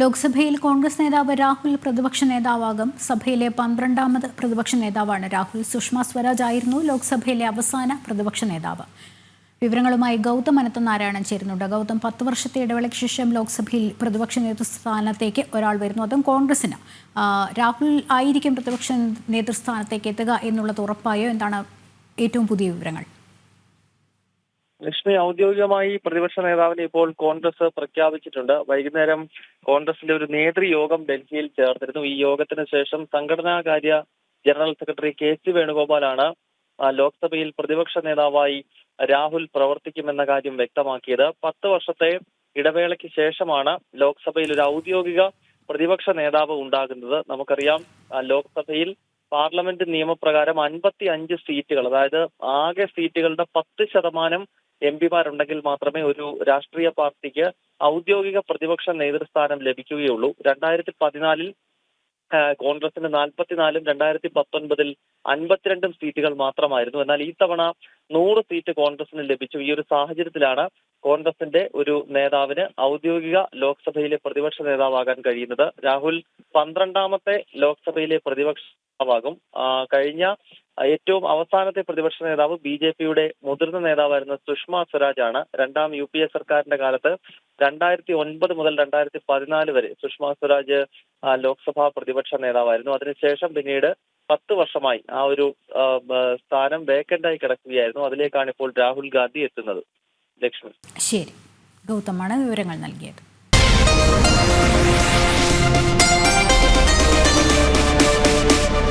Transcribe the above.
ലോക്സഭയിൽ കോൺഗ്രസ് നേതാവ് രാഹുൽ പ്രതിപക്ഷ നേതാവാകും. സഭയിലെ പന്ത്രണ്ടാമത് പ്രതിപക്ഷ നേതാവാണ് രാഹുൽ. സുഷമ സ്വരാജ് ആയിരുന്നു ലോക്സഭയിലെ അവസാന പ്രതിപക്ഷ നേതാവ്. വിവരങ്ങളുമായി ഗൗതം അനന്തനാരായണൻ ചേരുന്നുണ്ട്. ഗൗതം പത്ത് വർഷത്തെ ഇടവേളയ്ക്ക് ശേഷം ലോക്സഭയിൽ പ്രതിപക്ഷ നേതൃസ്ഥാനത്തേക്ക് ഒരാൾ വരുന്നു. അതും കോൺഗ്രസിന് രാഹുൽ ആയിരിക്കും പ്രതിപക്ഷ നേതൃസ്ഥാനത്തേക്ക് എത്തുക എന്നുള്ളത് ഉറപ്പായോ? എന്താണ് ഏറ്റവും പുതിയ വിവരങ്ങൾ? ലക്ഷ്മി ഔദ്യോഗികമായി പ്രതിപക്ഷ നേതാവിനെ ഇപ്പോൾ കോൺഗ്രസ് പ്രഖ്യാപിച്ചിട്ടുണ്ട്. വൈകുന്നേരം കോൺഗ്രസിന്റെ ഒരു നേതൃയോഗം ഡൽഹിയിൽ ചേർത്തിരുന്നു. ഈ യോഗത്തിന് ശേഷം സംഘടനാകാര്യ ജനറൽ സെക്രട്ടറി കെ സി വേണുഗോപാലാണ് ലോക്സഭയിൽ പ്രതിപക്ഷ നേതാവായി രാഹുൽ പ്രവർത്തിക്കുമെന്ന കാര്യം വ്യക്തമാക്കിയത്. പത്ത് വർഷത്തെ ഇടവേളയ്ക്ക് ശേഷമാണ് ലോക്സഭയിൽ ഒരു ഔദ്യോഗിക പ്രതിപക്ഷ നേതാവ് ഉണ്ടാകുന്നത്. നമുക്കറിയാം ലോക്സഭയിൽ പാർലമെന്റ് നിയമപ്രകാരം അൻപത്തി അഞ്ച് സീറ്റുകൾ അതായത് ആകെ സീറ്റുകളുടെ പത്ത് ശതമാനം എം പിമാരുണ്ടെങ്കിൽ മാത്രമേ ഒരു രാഷ്ട്രീയ പാർട്ടിക്ക് ഔദ്യോഗിക പ്രതിപക്ഷ നേതൃസ്ഥാനം ലഭിക്കുകയുള്ളൂ. രണ്ടായിരത്തി പതിനാലിൽ കോൺഗ്രസിന് നാൽപ്പത്തിനാലും രണ്ടായിരത്തി പത്തൊൻപതിൽ അൻപത്തിരണ്ടും സീറ്റുകൾ മാത്രമായിരുന്നു. എന്നാൽ ഈ തവണ നൂറ് സീറ്റ് കോൺഗ്രസിന് ലഭിച്ചു. ഈ ഒരു സാഹചര്യത്തിലാണ് കോൺഗ്രസിന്റെ ഒരു നേതാവിന് ഔദ്യോഗിക ലോക്സഭയിലെ പ്രതിപക്ഷ നേതാവാകാൻ കഴിയുന്നത്. രാഹുൽ പന്ത്രണ്ടാമത്തെ ലോക്സഭയിലെ പ്രതിപക്ഷ ആ, കഴിഞ്ഞ ഏറ്റവും അവസാനത്തെ പ്രതിപക്ഷ നേതാവ് ബി ജെ പിയുടെ മുതിർന്ന നേതാവായിരുന്ന സുഷമ സ്വരാജ് ആണ് രണ്ടാം യു പി എ സർക്കാരിന്റെ കാലത്ത് രണ്ടായിരത്തി ഒൻപത് മുതൽ രണ്ടായിരത്തി പതിനാല് വരെ സുഷമ സ്വരാജ് ലോക്സഭാ പ്രതിപക്ഷ നേതാവായിരുന്നു. അതിനുശേഷം പിന്നീട് പത്ത് വർഷമായി ആ ഒരു സ്ഥാനം വേക്കന്റായി കിടക്കുകയായിരുന്നു. അതിലേക്കാണ് ഇപ്പോൾ രാഹുൽ ഗാന്ധി എത്തുന്നത്. ലക്ഷ്മി. ശരി. ഗൗതമാണ് വിവരങ്ങൾ നൽകിയത്.